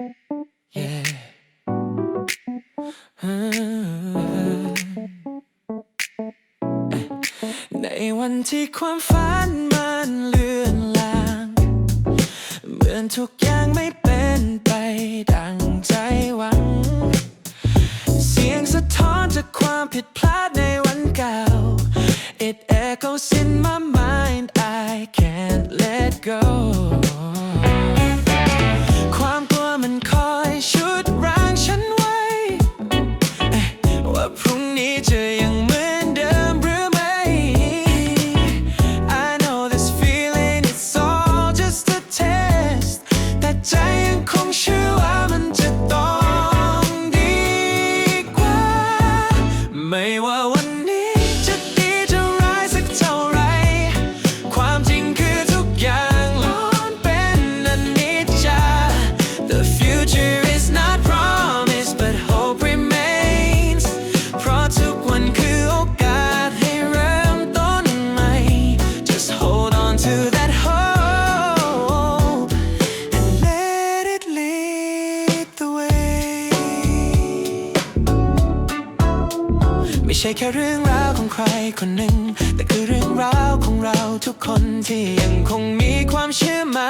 Yeah. ในวันที่ความฝันมันเลือนลาง เหมือนทุกอย่างไม่เป็นไปดังใจหวัง เสียงสะท้อนจากความผิดพลาดในวันเก่า It echoes in my mind I can't let go ไม่ ใช่แค่เรื่องราวของใครคนหนึ่ง แต่คือเรื่องราวของเราทุกคนที่ยังคงมีความเชื่อมั่น